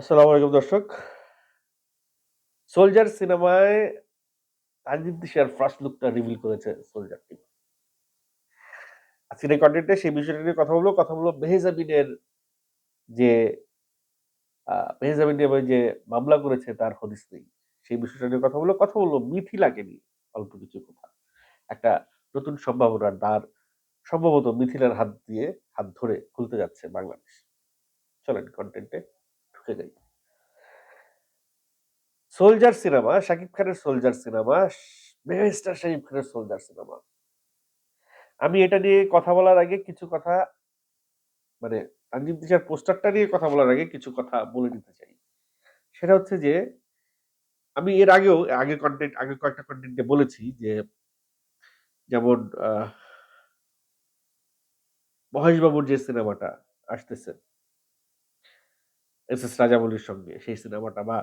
আসসালামু আলাইকুম দর্শক। 'সোলজার' সিনেমায় তানজিম তিশার ফার্স্ট লুকটা রিভিল করেছে 'সোলজার' টিম। আজকের কনটেন্টে সেই বিষয়টা নিয়ে কথা বলব। কথা বলব মেহজাবিনের যে মেহজাবিন যে মামলা করেছে তার হদিস নেই। সেই বিষয়টা নিয়ে কথা বলব। কথা বলব মিথিলাকে নিয়ে, অল্প কিছু কথা। একটা নতুন সম্ভাবনার দ্বার সম্ভবত মিথিলার হাত দিয়ে, হাত ধরে খুলতে যাচ্ছে বাংলাদেশ। চলেন কনটেন্টে ঢুকে যাই। 'সোলজার' সিনেমা শাকিব খানের 'সোলজার' সিনেমা স মেগাস্টার শাকিব খানের 'সোলজার' সিনেমা। আমি এটা নিয়ে কথা বলার আগে কিছু কথা মানে তানজিম তিশার পোস্টারটা নিয়ে কথা বলার আগে কিছু কথা বলে নিতে চাই। সেটা হচ্ছে যে, আমি এর আগেও আগে কন্টেন্ট আগে কয়েকটা কন্টেন্টে বলেছি যে, যেমন মহেশবাবুর যে সিনেমাটা আসতেছে এস এস রাজামৌলির সঙ্গে সেই সিনেমাটা বা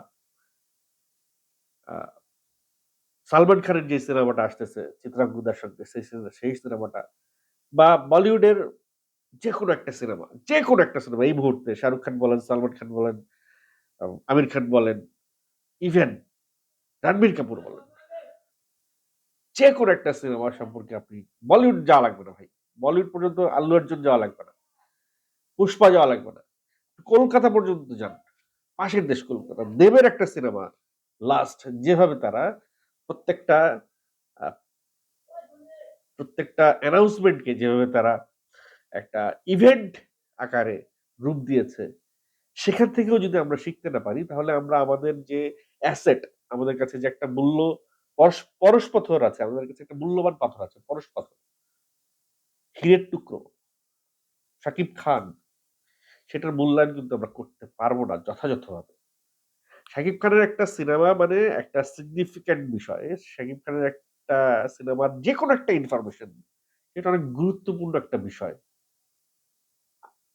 সালমান খানের যে সিনেমাটা আসতেছে চিত্রাঙ্গদার সঙ্গে সেই সেই সিনেমাটা বা বলিউডের যেকোনো একটা সিনেমা, যেকোনো একটা সিনেমা এই মুহূর্তে শাহরুখ খান বলেন, সালমান খান বলেন, আমির খান বলেন, ইভেন রণবীর কাপুর বলেন। যেকোনো একটা সিনেমা সম্পর্কে আপনি বলিউড যাওয়া লাগবে না ভাই। বলিউড পর্যন্ত আল্লু অর্জুন যাওয়া লাগবে না। পুষ্পা যাওয়া লাগবে না। কলকাতা পর্যন্ত যান। পাশের দেশ কলকাতা। দেবের একটা সিনেমা লাস্ট যেভাবে তারা প্রত্যেকটা প্রত্যেকটা অ্যানাউন্সমেন্টকে যেভাবে তারা একটা ইভেন্ট আকারে রূপ দিয়েছে, সেখান থেকেও যদি আমরা শিখতে না পারি তাহলে আমরা আমাদের যে অ্যাসেট আমাদের কাছে যে একটা মূল্য পরশ পরশপাথর আছে, আমাদের কাছে একটা মূল্যবান পাথর আছে, পরশপাথর। হীরের টুকরো। শাকিব খান সেটার মূল্যায়ন কিন্তু আমরা করতে পারব না যথাযথভাবে। শাকিব খানের একটা সিনেমা মানে একটা সিগনিফিক্যান্ট বিষয়। শাকিব খানের একটা সিনেমার যেকোনো একটা ইনফরমেশন এটা অনেক গুরুত্বপূর্ণ একটা বিষয়।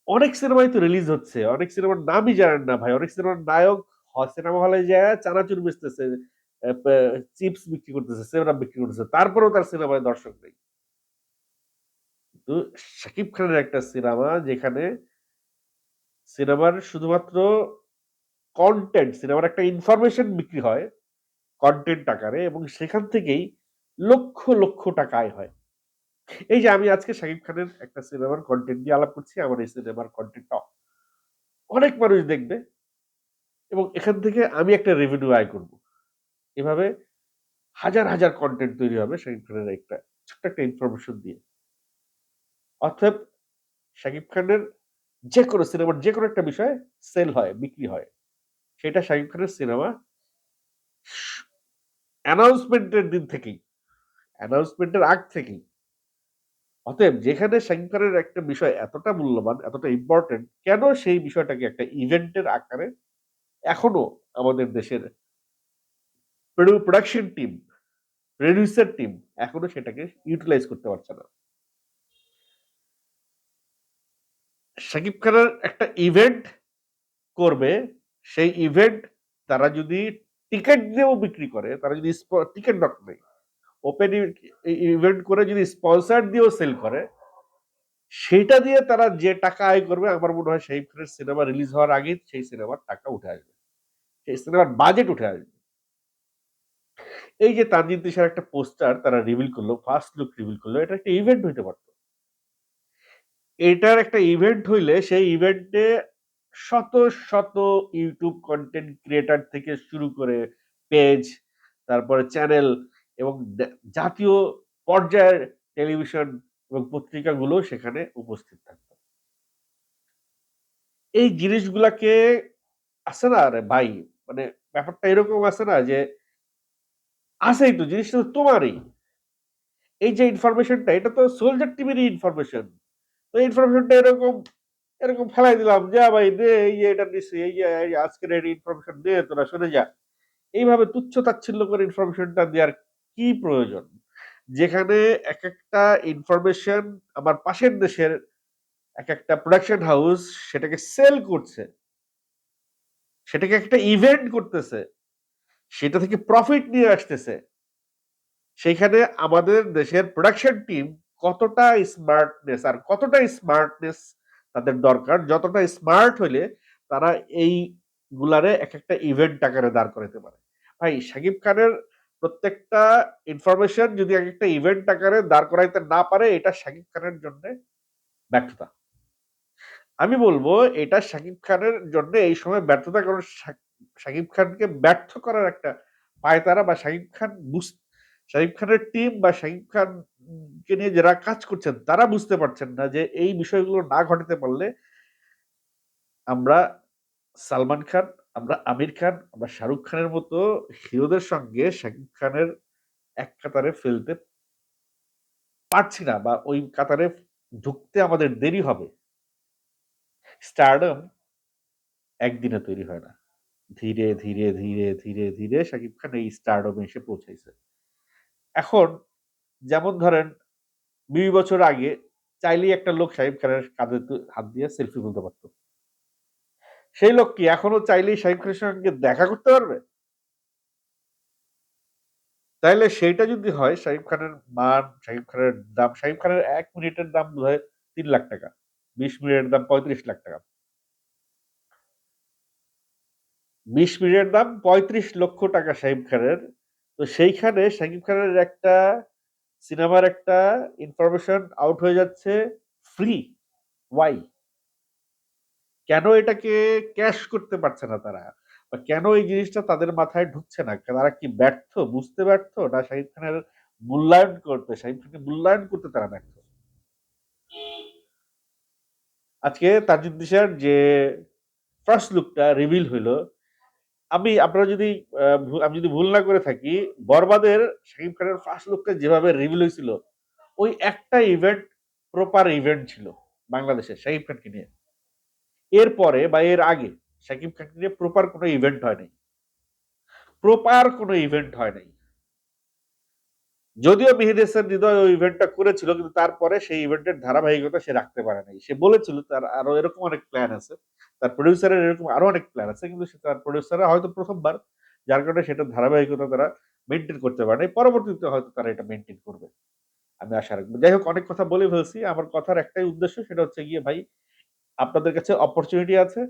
অনেক সিনেমাই তো রিলিজ হচ্ছে। অনেক সিনেমার নামই জানেন না ভাই। অনেক সিনেমার নায়ক সিনেমা হলে যায়া চানাচুর বেচতেছে, চিপস বিক্রি করতেছে, 7 বিক্রি করতেছে। তারপরেও তার সিনেমায় দর্শক নেই। কিন্তু শাকিব খানের একটা সিনেমা যেখানে সিনেমার শুধুমাত্র কনটেন্ট, সিনেমার একটা ইনফরমেশন বিক্রি হয় কনটেন্ট আকারে এবং সেখান থেকেই লক্ষ, লক্ষ টাকা আয় হয়। এই যে আমি আজকে শাকিব খানের একটা সিনেমার কন্টেন্ট নিয়ে আলাপ করছি। আমার এই সিনেমার কনটেন্টটা অনেক মানুষ দেখবে এবং এখান থেকে আমি একটা রেভিনিউ আয় করব। এভাবে হাজার, হাজার কনটেন্ট তৈরি হবে শাকিব খানের একটা ছোট্ট একটা ইনফরমেশন দিয়ে। অর্থাৎ শাকিব খানের যেকোনো সিনেমার যেকোনো একটা বিষয় সেল হয়, বিক্রি হয়। সেটা শাকিব খানের সিনেমা স অ্যানাউন্সমেন্ট এর দিন থেকেই, অ্যানাউন্সমেন্ট এর আগ থেকেই। অতএব যেখানে শাকিব খানের একটা বিষয় এতটা মূল্যবান, এতটা ইম্পোর্টেন্ট কেন সেই বিষয়টাকে একটা ইভেন্টের আকারে এখনও আমাদের দেশের প্রোডাকশন টিম, প্রোডিউসার টিম এখনও সেটাকে ইউটিলাইজ করতে পারছে না। শাকিব খানের একটা ইভেন্ট করবে, সেই ইভেন্ট তারা যদি টিকিট দিয়েও বিক্রি করে, তারা যদি টিকেট নট নেই। ওপেন ইভেন্ট করে যদি স্পন্সর দিয়েও সেল করে, সেটা দিয়ে তারা যে টাকা আয় করবে আমার মনে হয় শাকিব খানের সিনেমা রিলিজ হওয়ার আগে সেই সিনেমার টাকা উঠে আসবে। সেই সিনেমার বাজেট উঠে আসবে। এই যে তানজিম তিশার একটা পোস্টার তারা রিভিল করল, ফার্স্ট লুক রিভিল করল। এটা একটা ইভেন্ট হইতে পারত। এটার একটা ইভেন্ট হইলে সেই ইভেন্টে শত, শত ইউটিউব কন্টেন্ট ক্রিয়েটার থেকে শুরু করে পেজ, তারপরে চ্যানেল এবং জাতীয় পর্যায়ের টেলিভিশন এবং পত্রিকাগুলো সেখানে উপস্থিত থাকত। এই জিনিসগুলাকে আছে না রে ভাই, মানে ব্যাপারটা এরকম আছে না যে আছেই তো জিনিসটা তোমারই। এই যে ইনফরমেশনটা এটা তো সোলজার টিমেরই ইনফরমেশন। তো ইনফরমেশনটা এরকম, এরকম ফেলাই দিলাম, "যা ভাই নে এই যে এটা নিছি, এই যে আজকের এই ইনফরমেশন নে তোরা শুনে যা।" এইভাবে তুচ্ছ-তাচ্ছিল্য করে ইনফরমেশনটা দেওয়ার কি প্রয়োজন? যেখানে এক একটা ইনফরমেশন আমার পাশের দেশের এক একটা প্রোডাকশন হাউস সেটাকে সেল করছে। সেটাকে একটা ইভেন্ট করতেছে। সেটা থেকে প্রফিট নিয়ে আসতেছে। সেইখানে আমাদের দেশের প্রোডাকশন টিম কতটা স্মার্টনেস আর কতটা স্মার্টনেস তাদের দরকার, যতটা স্মার্ট হইলে তারা এই গুলারে এক একটা ইভেন্ট আকারে দাঁড় করাইতে পারে। ভাই শাকিব খানের প্রত্যেকটা ইনফরমেশন যদি এক একটা ইভেন্ট আকারে দাঁড় করাইতে না পারে এটা শাকিব খানের জন্য ব্যর্থতা। আমি বলব এটা শাকিব খানের জন্য এই সময় ব্যর্থতা কারণ শাকিব খানকে ব্যর্থ করার একটা পায়তারা বা শাকিব খান বুঝ- শাকিব খানের টিম বা শাকিব খানকে নিয়ে যারা কাজ করছেন, তারা বুঝতে পারছেন না যে এই বিষয়গুলো না ঘটাতে পারলে আমরা সালমান খান, আমরা আমির খান, আমরা শাহরুখ খানের মতো হিরোদের সঙ্গে শাকিব খানের এক কাতারে ফেলতে পারছি না বা ওই কাতারে ঢুকতে আমাদের দেরি হবে। স্টারডম একদিনে তৈরি হয় না। ধীরে ধীরে ধীরে ধীরে ধীরে শাকিব খান এই স্টারডমে এসে পৌঁছাইছে। এখন যেমন ধরেন, দুই বছর আগে চাইলেই একটা লোক শাহিব খানের কাঁধে হাত দিয়ে সেলফি তুলতে পারতো। সেই লোক কি এখনও চাইলেই শাহিব খানের সঙ্গে দেখা করতে পারবে? তাইলে সেইটা যদি হয়, শাহিব খানের মান, শাহিব খানের দাম, শাহিব খানের এক মিনিটের দাম বোধ হয় তিন লাখ টাকা, বিশ মিনিটের দাম পঁয়ত্রিশ লাখ টাকা। বিশ মিনিটের দাম পঁয়ত্রিশ লক্ষ টাকা শাহিব খানের, তো সেইখানে শাকিব খানের একটা সিনেমার একটা ইনফরমেশন আউট হয়ে যাচ্ছে ফ্রি ওয়াই কেন এটাকে ক্যাশ করতে পারছে না তারা? বা কেন এই জিনিসটা তাদের মাথায় ঢুকছে না? তারা কি ব্যর্থ? বুঝতে ব্যর্থ? না শাহিদ খানের মূল্যায়ন করতে শাহিদ খানকে মূল্যায়ন করতে তারা ব্যর্থ? আজকে তাজিদ দিশার যে ফার্স্ট লুকটা রিভিল হইল আমি আপনারা যদি আমি যদি ভুল না করে থাকি, বরবাদের শাকিব খানের ফার্স্ট লুকটা যেভাবে রিভিল হয়েছিল, ওই একটা ইভেন্ট প্রপার ইভেন্ট ছিল বাংলাদেশে শাকিব খানকে নিয়ে। এরপরে বা এর আগে শাকিব খানকে নিয়ে প্রপার কোনো ইভেন্ট হয় নাই প্রপার কোনো ইভেন্ট হয় নাই যদিও হাসান হৃদয় ওই ইভেন্টটা করেছিল, কিন্তু তারপরে সেই ইভেন্টের ধারাবাহিকতা সে রাখতে পারে নাই। সে বলেছিল, তার আরও এরকম অনেক প্ল্যান আছে। তার প্রডিউসারের এরকম আরও অনেক প্ল্যান আছে, কিন্তু সে তার প্রডিউসাররা হয়তো প্রথমবার, যার কারণে সেটা ধারাবাহিকতা তারা মেনটেন করতে পারে নাই পরবর্তীতে হয়তো তারা এটা মেনটেন করবে। আমি আশা রাখব। যাই হোক, অনেক কথা বলে ফেলছি। আমার কথার একটাই উদ্দেশ্য, সেটা হচ্ছে গিয়ে ভাই, আপনাদের কাছে অপরচুনিটি আছে।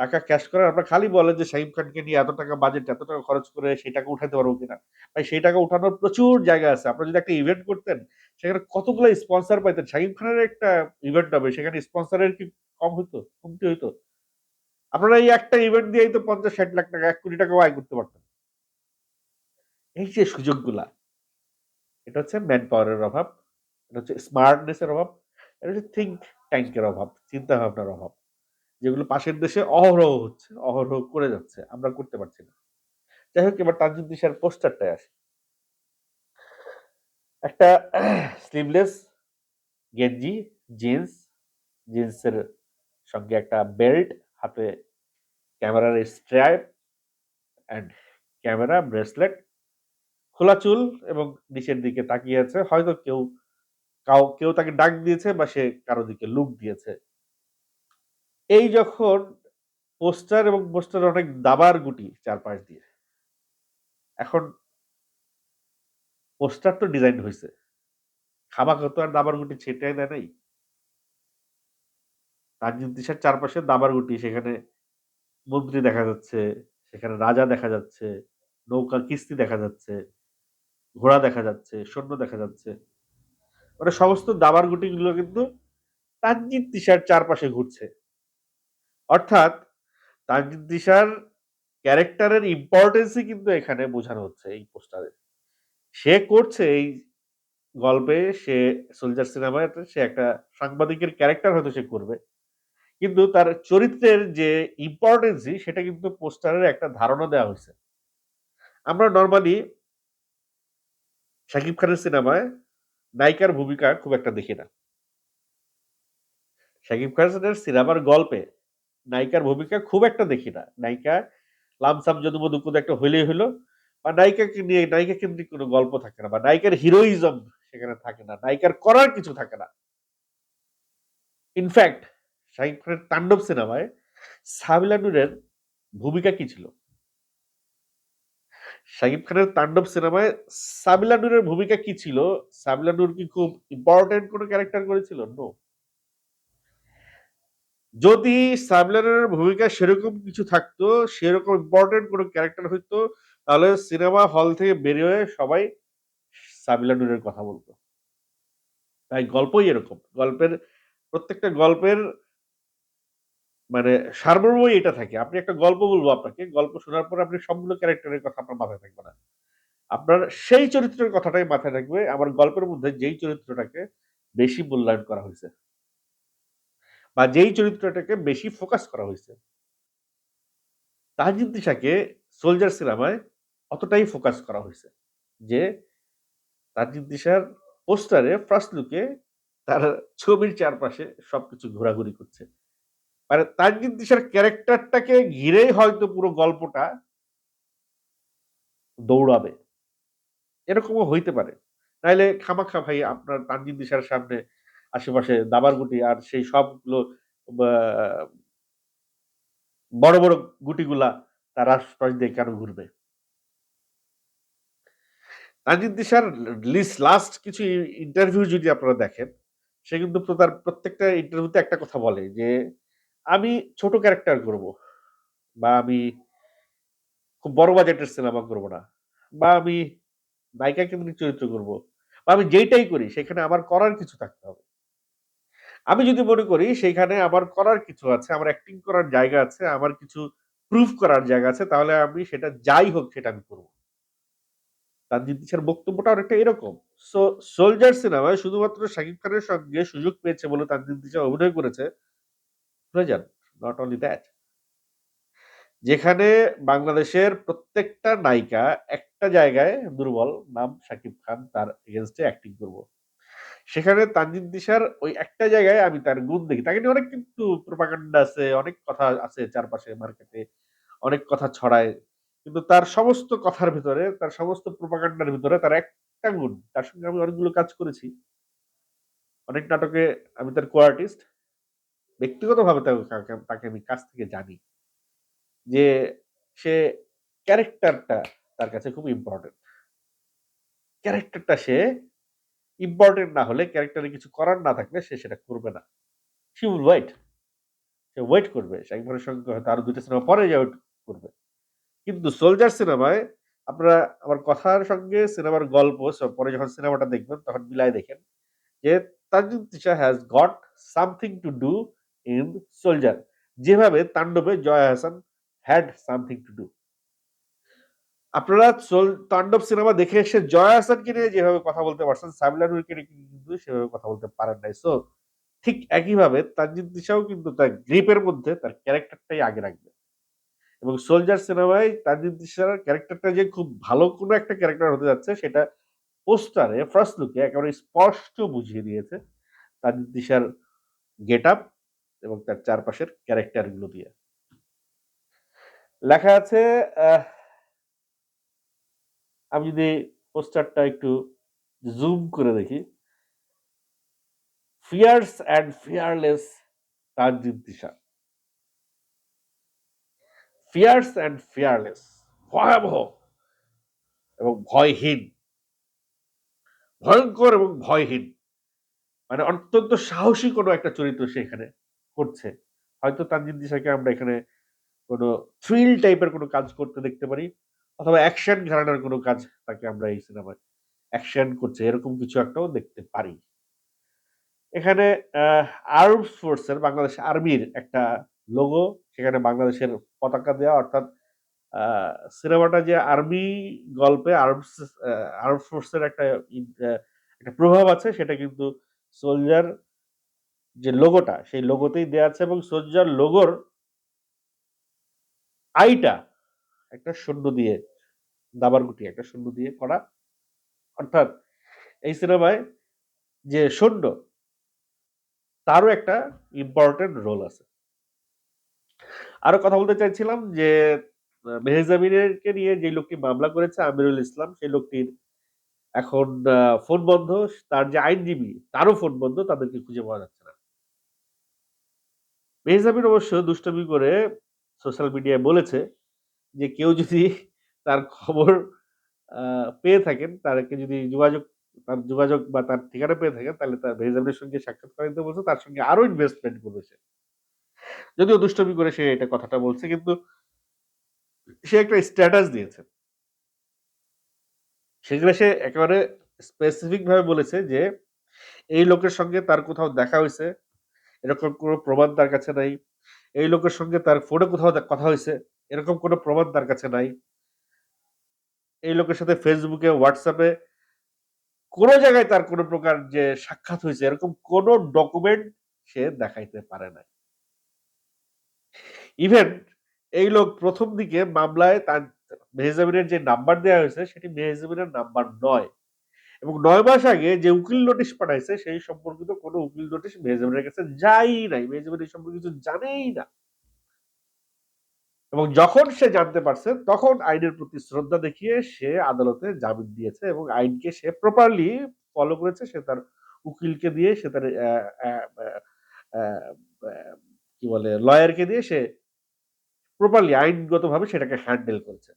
টাকা ক্যাশ করার আপনারা খালি বলেন যে শাহিব খানকে নিয়ে এত টাকা বাজেট এত টাকা খরচ করে সেই টাকা উঠাতে পারব কিনা? ভাই, সেই টাকা উঠানোর প্রচুর জায়গা আছে। আপনারা যদি একটা ইভেন্ট করতেন, সেখানে কতগুলো স্পন্সর পাইতেন? শাহিব খানের একটা ইভেন্ট হবে, সেখানে স্পন্সরের কি কম হইতো, কমতি হইতো? আপনারা এই একটা ইভেন্ট দিয়েই তো পঞ্চাশ, ষাট লাখ টাকা, এক কোটি টাকা আয় করতে পারতেন। এই যে সুযোগগুলা, এটা হচ্ছে ম্যান পাওয়ারের অভাব, এটা হচ্ছে স্মার্টনেসের অভাব, এটা হচ্ছে থিঙ্ক ট্যাঙ্কের অভাব চিন্তা ভাবনার অভাব। যেগুলো পাশের দেশে অহরহ হচ্ছে, অহরহ করে যাচ্ছে, আমরা করতে পারছি না। যাই হোক, এবার তানজিদ দিশার পোস্টারটায় আসে। একটা স্লিভলেস গেঞ্জি জিন্স জিন্সের সঙ্গে একটা বেল্ট হাতে ক্যামেরার স্ট্র্যাপ অ্যান্ড ক্যামেরা ব্রেসলেট খোলা চুল এবং নিচের দিকে তাকিয়ে আছে। হয়তো কেউ কাউ, কেউ তাকে ডাক দিয়েছে বা সে কারও দিকে লুক দিয়েছে। এই যখন পোস্টার এবং পোস্টার অনেক দাবার গুটি চারপাশ দিয়ে, এখন পোস্টার তো ডিজাইন হয়েছে খামাখা তো আর দাবার গুটি ছেটাই দেয় নাই। তানজিম তিশার চারপাশে দাবার গুটি, সেখানে মন্ত্রী দেখা যাচ্ছে, সেখানে রাজা দেখা যাচ্ছে নৌকা কিস্তি দেখা যাচ্ছে, ঘোড়া দেখা যাচ্ছে, সৈন্য দেখা যাচ্ছে। মানে সমস্ত দাবার গুটিগুলো কিন্তু তানজিদ তিশার চারপাশে ঘুরছে। অর্থাৎ তানজিদ তিশার ক্যারেক্টারের ইম্পর্টেন্সই কিন্তু এখানে বোঝানো হচ্ছে এই পোস্টারে। সে করছে এই গল্পে, সে সোলজার সিনেমায় সে একটা সাংবাদিকের ক্যারেক্টার হয়তো সে করবে। কিন্তু তার চরিত্রের যে ইম্পর্টেন্সই সেটা কিন্তু পোস্টারের একটা ধারণা দেওয়া হয়েছে। আমরা নর্মালি শাকিব খানের সিনেমায় নায়িকার ভূমিকা খুব একটা দেখি না। শাকিব খানের সিনেমার গল্পে নায়িকার ভূমিকা খুব একটা দেখি না। নায়িকা লামসাম যদু মধু কোনো একটা হইলেই হলো, বা নায়িকাকে নিয়ে, নায়িকা কেন্দ্রিক কোনো গল্প থাকে না, বা নায়িকার হিরোইজম সেখানে থাকে না, নায়িকার করার কিছু থাকে না। ইনফ্যাক্ট শাহিদ খানের তাণ্ডব সিনেমায় সাবিলা নূরের ভূমিকা কি ছিল? শাকিব খানের তাণ্ডব সিনেমায় সাবিলা নূরের ভূমিকা কি ছিল? সাবিলা নূর কি খুব ইম্পর্টেন্ট কোনো ক্যারেক্টার করেছিল? নো যদি সাবলেনের ভূমিকা সেরকম কিছু থাকতো, সেরকম ইম্পোর্টেন্ট কোন ক্যারেক্টার হইতো, তাহলে সিনেমা হল থেকে বের হয়ে সবাই সাবিলা নূরের কথা বলত। তাই গল্পই এরকম। গল্পের প্রত্যেকটা গল্পের মানে সারমর্মই এটা থাকে। আপনি একটা গল্প বলব আপনাকে। গল্প শোনার পর আপনি সবগুলো ক্যারেক্টারের কথা আপনার মাথায় থাকবে না। আপনার সেই চরিত্রের কথাটাই মাথায় থাকবে। আমার গল্পের মধ্যে যেই চরিত্রটাকে বেশি মূল্যায়ন করা হইছে। বা যেই চরিত্রটাকে বেশি ফোকাস করা হয়েছে তাহজিদ দিশাকে 'সোলজার' সিনেমায় অতটাই ফোকাস করা হয়েছে যে তাহজিদ দিশার পোস্টারে ফার্স্ট লুকে তার ছবির চারপাশে সবকিছু ঘোরাঘুরি করছে। মানে তানজিদ দিশার ক্যারেক্টারটাকে ঘিরেই হয়তো পুরো গল্পটা দৌড়াবে। এরকমও হইতে পারে। নাইলে খামাখা ভাই আপনার তানজিদ দিশার সামনে আশেপাশে দাবার গুটি আর সেই সবগুলো বড়, বড় গুটিগুলা তার আশপাশ দিয়ে কেন ঘুরবে? তানজিদ দিশার লিস লাস্ট কিছু ইন্টারভিউ যদি আপনারা দেখেন, সে কিন্তু তার প্রত্যেকটা ইন্টারভিউতে একটা কথা বলে যে, "আমি ছোট ক্যারেক্টার করব। বা আমি খুব বড় বাজেটের সিনেমা করব না। বা আমি নায়িকা কেন্দ্রিক চরিত্র করব। বা আমি যেইটাই করি সেখানে আমার করার কিছু থাকতে হবে। আমি যদি মনে করি সেইখানে আমার করার কিছু আছে, আমার অ্যাক্টিং করার জায়গা আছে, আমার কিছু প্রুফ করার জায়গা আছে তাহলে আমি সেটা যাই হোক সেটা আমি করব।" তানজিদ দিশার বক্তব্যটা অনেকটা এরকম। সো 'সোলজার' সিনেমায় শুধুমাত্র শাকিব খানের সঙ্গে সুযোগ পেয়েছে বলে তানজিদ দিশা অভিনয় করেছে। Not only that. যেখানে বাংলাদেশের প্রত্যেকটা নায়িকা একটা জায়গায় দুর্বল, নাম শাকিব খান, তার এগেইনস্ট এ অ্যাক্টিং করব। সেখানে তানজিদ দিশার ওই একটা জায়গায় আমি তার গুণ দেখি। তাকে নিয়ে অনেক কিন্তু প্রোপাগান্ডা আছে, অনেক কথা আছে চারপাশে মার্কেটে, অনেক কথা ছড়ায়। কিন্তু তার সমস্ত কথার ভেতরে, তার সমস্ত প্রোপাগান্ডার ভিতরে তার একটা গুণ, তার সঙ্গে আমি অনেকগুলো কাজ করেছি। অনেক নাটকে আমি তার কো-আর্টিস্ট। ব্যক্তিগতভাবে তাকে তাকে আমি কাছ থেকে জানি। যে সে ক্যারেক্টারটা তার কাছে খুব ইম্পোর্টেন্ট। ক্যারেক্টারটা সে ইম্পোর্টেন্ট না হলে ক্যারেক্টারে কিছু করার না থাকলে সে সেটা করবে না। she will ওয়েট সে ওয়েট করবে। শাকিব সঙ্গে হয়তো আরও ২ টা সিনেমা পরে যায়া ওয়েট করবে। কিন্তু 'সোলজার' সিনেমায় আপনারা আমার কথার সঙ্গে সিনেমার গল্প স পরে যখন সিনেমাটা দেখবেন, তখন মিলায় দেখেন। যে Tanjid Tisha has got something to do in 'Soldier' যেভাবে 'তাণ্ডবে' Joya Hasan had something to do. আপনারা 'তাণ্ডব' সিনেমা দেখে এসে জয় আহসানকে নিয়ে যেভাবে কথা বলতে পারছেন, সাবিলা নূরকে নিয়ে কিন্তু সেভাবে কথা বলতে পারেন নাই। সো ঠিক একইভাবে তানজিদ দিশাও কিন্তু তার গ্রিপের মধ্যে তার ক্যারেক্টারটাই আগে রাখবে। এবং 'সোলজার' সিনেমায় তানজিদ দিশার ক্যারেক্টারটা যে খুব ভালো কোনো একটা ক্যারেক্টার হতে যাচ্ছে সেটা পোস্টারে ফার্স্ট লুকে একেবারে স্পষ্ট বুঝিয়ে দিয়েছে তানজিদ দিশার গেট আপ এবং তার চারপাশের ক্যারেক্টারগুলো দিয়ে। লেখা আছে আহ আমি যদি পোস্টারটা একটু জুম করে দেখি। Fierce and fearless Tanjid Tisha. Fierce and fearless ভয়াবহ এবং ভয়হীন। ভয়ঙ্কর এবং ভয়হীন। মানে অত্যন্ত সাহসী কোনো একটা চরিত্র সে এখানে করছে। হয়তো তানজিদ তিশাকে আমরা এখানে কোনো থ্রিল টাইপের কোনো কাজ করতে দেখতে পারি। অথবা অ্যাকশন ঘরানার কোনো কাজ তাকে আমরা এই সিনেমায় অ্যাকশন করছে, এরকম কিছু একটাও দেখতে পারি। এখানে, আহ আর্মড ফোর্সের বাংলাদেশ আর্মির একটা লোগো সেখানে বাংলাদেশের পতাকা দেওয়া অর্থাৎ সিনেমাটা যে আর্মি গল্পে আর্মস আ আর্মড ফোর্সের একটা একটা প্রভাব আছে, সেটা কিন্তু 'সোলজার' যে লোগোটা সেই লোগোতেই দেওয়া আছে এবং 'সোলজার' লোগোর আইটা একটা শূন্য দিয়ে, দাবার গুটি, একটা শূন্য দিয়ে করা। অর্থাৎ এই সিনেমায় যে শূন্য তারও একটা ইম্পোর্টেন্ট রোল আছে। আরও কথা বলতে চাইছিলাম যে আ মেহজাবিনকে নিয়ে যে লোকটি মামলা করেছে, আমিরুল ইসলাম, সেই লোকটির এখন ফোন বন্ধ। তার যে আইনজীবী, তারও ফোন বন্ধ। তাদেরকে খুঁজে পাওয়া যাচ্ছে না। মেহজাবিন অবশ্য দুষ্টমি করে সোশ্যাল মিডিয়ায় বলেছে যে কেউ যদি তার খবর পেয়ে থাকেন, তাকে যদি যোগাযোগ তার যোগাযোগ বা তার ঠিকানা পেয়ে থাকেন তাহলে তার মেহজাবিনের সঙ্গে সাক্ষাৎ করে নিতে বলছে। তার সঙ্গে আরও ইনভেস্টমেন্ট করবে সে। যদিও দুষ্টমি করে সে এটা কথাটা বলছে কিন্তু সে একটা স্ট্যাটাস দিয়েছে সেগুলো সে একেবারে স্পেসিফিক ভাবে বলেছে যে এই লোকের সঙ্গে তার কোথাও দেখা হয়েছে এরকম কোনো প্রমাণ তার কাছে নাই এই লোকের সঙ্গে তার ফোনে কোথাও কথা হয়েছে এরকম কোনো প্রমাণ তার কাছে নাই। এই লোকের সাথে ফেসবুকে হোয়াটসঅ্যাপে কোনো জায়গায় তার কোনো প্রকার যে সাক্ষাৎ হয়েছে, এরকম কোনো ডকুমেন্ট সে দেখাইতে পারে না ইভেন এই লোক প্রথম দিকে মামলায় তার মেহজাবিনের যে নাম্বার দেওয়া হয়েছে, সেটি মেহজাবিনের নাম্বার নয়। এবং নয় মাস আগে যে উকিল নোটিশ পাঠাইছে, সেই সম্পর্কিত কোনো উকিল নোটিশ মেহজাবিনের কাছে যাই নাই। মেহজাবিন এই সম্পর্কে কিছু জানেই না। এবং যখন সে জানতে পারছে, তখন আইনের প্রতি শ্রদ্ধা দেখিয়ে সে আদালতে জামিন দিয়েছে এবং আইনকে সে প্রপারলি ফলো করেছে। সে তার উকিলকে দিয়ে, সে তার কি বলে লয়ারকে দিয়ে সে প্রপারলি আইনগতভাবে সেটাকে হ্যান্ডেল করেছে।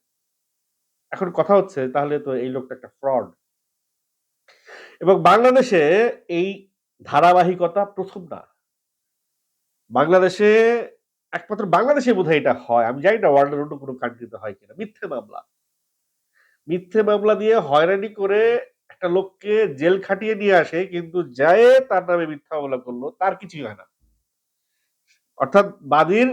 এখন কথা হচ্ছে, তাহলে তো এই লোকটা একটা ফ্রড এবং বাংলাদেশে এই ধারাবাহিকতা প্রথম না। বাংলাদেশে একমাত্র বাংলাদেশে বোধহয় এটা হয়। আমি জানি না ওয়ার্ল্ডের অন্য কোনো কান্ট্রিতে হয় কিনা। মিথ্যে মামলা। মিথ্যে মামলা দিয়ে হয়রানি করে একটা লোককে জেল খাটিয়ে নিয়ে আসে, কিন্তু যায় তার নামে মিথ্যা মামলা করল, তার কিছুই হয় না। অর্থাৎ বাদীর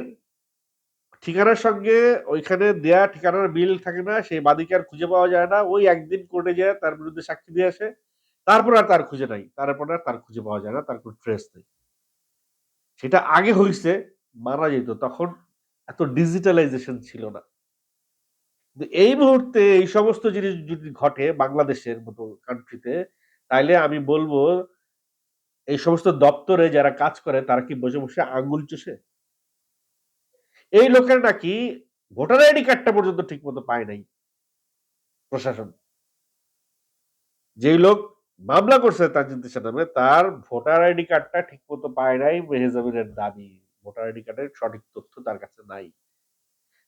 ঠিকানার সঙ্গে ওইখানে দেয়া ঠিকানার বিল থাকে না, সেই বাদীকে আর খুঁজে পাওয়া যায় না। ওই একদিন কোর্টে যায়, তার বিরুদ্ধে সাক্ষী দিয়ে আসে। তারপর আর তার খুঁজে নাই। তারপর আর তার খুঁজে পাওয়া যায় না, তার কোনো ট্রেস নেই। সেটা আগে হয়েছে মারা যেত তখন এত ডিজিটালাইজেশন ছিল না। এই মুহূর্তে এই সমস্ত জিনিস যদি ঘটে বাংলাদেশের মতো কান্ট্রিতে তাইলে আমি বলব, এই সমস্ত দপ্তরে যারা কাজ করে, তারা কি বসে বসে আঙ্গুল চষে? এই লোকের নাকি ভোটার আইডি কার্ডটা পর্যন্ত ঠিক মতো পায় নাই প্রশাসন। যেই লোক মামলা করছে তাজিদ নামে তার ভোটার আইডি কার্ডটা ঠিক মতো পায় নাই মেহজাবিনের দাবি। ভোটার আইডি কার্ডের সঠিক তথ্য তার কাছে নাই।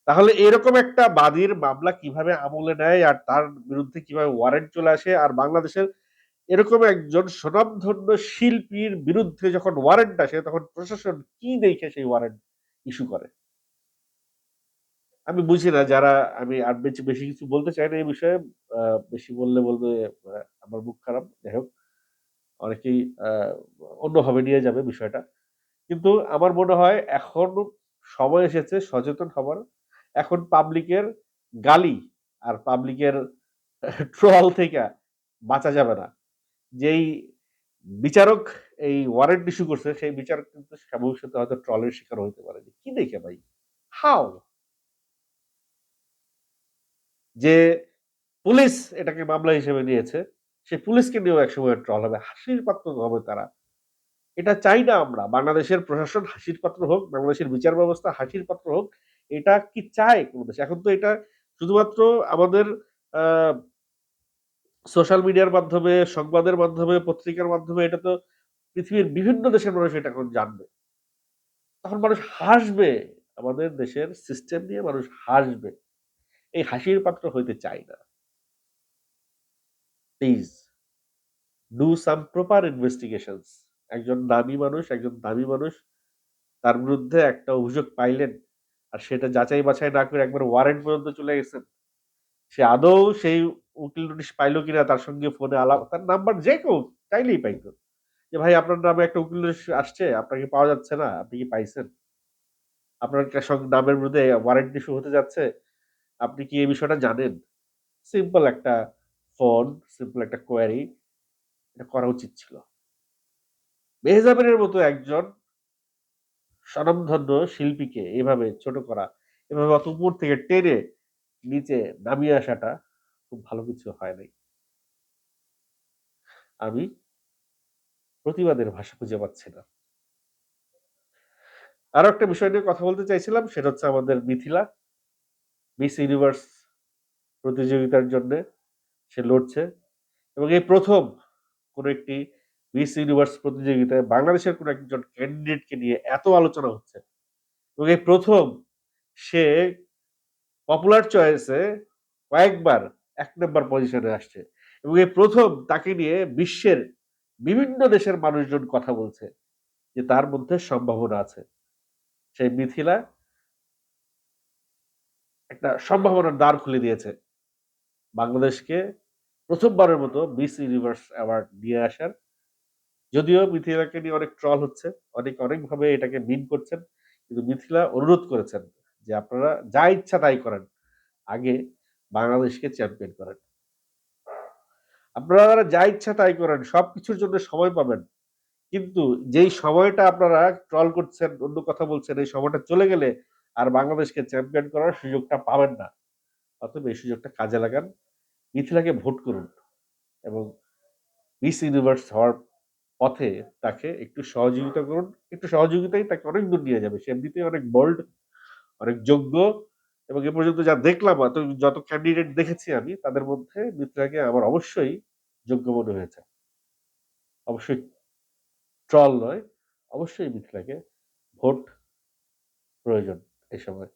তাহলে এরকম একটা বাদীর মামলা কীভাবে আমলে নেয় আর তার বিরুদ্ধে কীভাবে ওয়ারেন্ট চলে আসে আর বাংলাদেশের এরকম একজন স্বনামধন্য শিল্পীর বিরুদ্ধে যখন ওয়ারেন্ট আসে, তখন প্রশাসন কি দেখে সেই ওয়ারেন্ট ইস্যু করে? আমি বুঝি না যারা, আমি আর বেশি বেশি কিছু বলতে চাই না এই বিষয়ে। বেশি বললে বলবে আমার মুখ খারাপ। যাই হোক, অনেকেই অন্যভাবে নিয়ে যাবে বিষয়টা। কিন্তু আমার মনে হয় এখন সময় এসেছে, সচেতন হবার। এখন পাবলিকের গালি আর পাবলিকের ট্রল থেকে বাঁচা যাবে না। যেই বিচারক এই ওয়ারেন্ট ইস্যু করছে, সেই বিচারক কিন্তু ভবিষ্যতে হয়তো ট্রলের শিকার হতে পারে। কি দেখে ভাই? হাও যে পুলিশ এটাকে মামলা হিসেবে নিয়েছে, সে পুলিশকে নিয়েও একসময় ট্রল হবে, হাসির পাত্র হবে তারা। এটা চাই না আমরা। বাংলাদেশের প্রশাসন হাসির পাত্র হোক, বাংলাদেশের বিচার ব্যবস্থা হাসির পাত্র হোক, এটা কি চায় কোনো দেশ? এখন তো এটা শুধুমাত্র আমাদের সোশ্যাল মিডিয়ার মাধ্যমে, সংবাদের মাধ্যমে, পত্রিকার মাধ্যমে এটা তো পৃথিবীর বিভিন্ন দেশের মানুষ এটা এখন জানবে। তখন মানুষ হাসবে। আমাদের দেশের সিস্টেম নিয়ে মানুষ হাসবে। এই হাসির পাত্র হইতে চাই না। Please do some proper investigations একজন দামি মানুষ, একজন দামি মানুষ, তার বিরুদ্ধে একটা অভিযোগ পাইলেন আর সেটা যাচাই বাছাই না করে একবার ওয়ারেন্ট পর্যন্ত চলে গেছেন। সে আদৌ সেই উকিল নোটিশ পাইলো কিনা তার সঙ্গে ফোনে আলাপ, তার নাম্বার যে কেউ চাইলেই পাইতো। যে ভাই, আপনার নামে একটা উকিল নোটিশ আসছে, আপনাকে পাওয়া যাচ্ছে না, আপনি কি পাইছেন? আপনার সঙ্গে নামের বিরুদ্ধে ওয়ারেন্ট ইস্যু হতে যাচ্ছে, আপনি কি এই বিষয়টা জানেন? সিম্পল একটা ফোন সিম্পল একটা কোয়ারি এটা করা উচিত ছিল। মেহজাবিনের মতো একজন স্বনামধন্য শিল্পীকে এভাবে ছোট করা, এভাবে অত উপর থেকে টেনে নিচে নামিয়ে আসাটা খুব ভালো কিছু হয় নাই। আমি প্রতিবাদের ভাষা খুঁজে পাচ্ছি না। আরও একটা বিষয় নিয়ে কথা বলতে চাইছিলাম, সেটা হচ্ছে আমাদের মিথিলা, মিস ইউনিভার্স প্রতিযোগিতার জন্য সে লড়ছে এবং এই প্রথম কোন একটি মিস ইউনিভার্স প্রতিযোগিতায় বাংলাদেশের কোন একজন ক্যান্ডিডেটকে নিয়ে এত আলোচনা হচ্ছে। এবং এই প্রথম সে পপুলার চয়েসে কয়েকবার এক নম্বর পজিশনে আসছে। এবং এই প্রথম তাকে নিয়ে বিশ্বের বিভিন্ন দেশের মানুষজন কথা বলছে যে তার মধ্যে সম্ভাবনা আছে। সেই মিথিলা একটা সম্ভাবনার দ্বার খুলে দিয়েছে। বাংলাদেশকে প্রথমবারের মতো মিস ইউনিভার্স অ্যাওয়ার্ড নিয়ে আসার যদিও মিথিলাকে নিয়ে অনেক ট্রল হচ্ছে, অনেক, অনেকভাবে এটাকে মিন করছেন, কিন্তু মিথিলা অনুরোধ করেছেন যে আপনারা যা ইচ্ছা তাই করেন, আগে বাংলাদেশকে চ্যাম্পিয়ন করেন। আপনারা যা ইচ্ছা তাই করেন, সব কিছুর জন্য সময় পাবেন, কিন্তু যেই সময়টা আপনারা ট্রল করছেন, অন্য কথা বলছেন, এই সময়টা চলে গেলে আর বাংলাদেশকে চ্যাম্পিয়ন করার সুযোগটা পাবেন না। অতএব এই সুযোগটা কাজে লাগান, মিথিলাকে ভোট করুন এবং মিস ইউনিভার্স হওয়ার পথে তাকে একটু সহযোগিতা করুন। একটু সহযোগিতাই তাকে অনেক দূর নিয়ে যাবে। সে এমনিতেই অনেক বোল্ড অনেক যোগ্য এবং এ পর্যন্ত যা দেখলাম অত যত ক্যান্ডিডেট দেখেছি আমি, তাদের মধ্যে মিথিলাকে আমার অবশ্যই যোগ্য মনে হয়েছে। অবশ্যই ট্রল নয়, অবশ্যই মিথিলাকে ভোট প্রয়োজন এই সময়।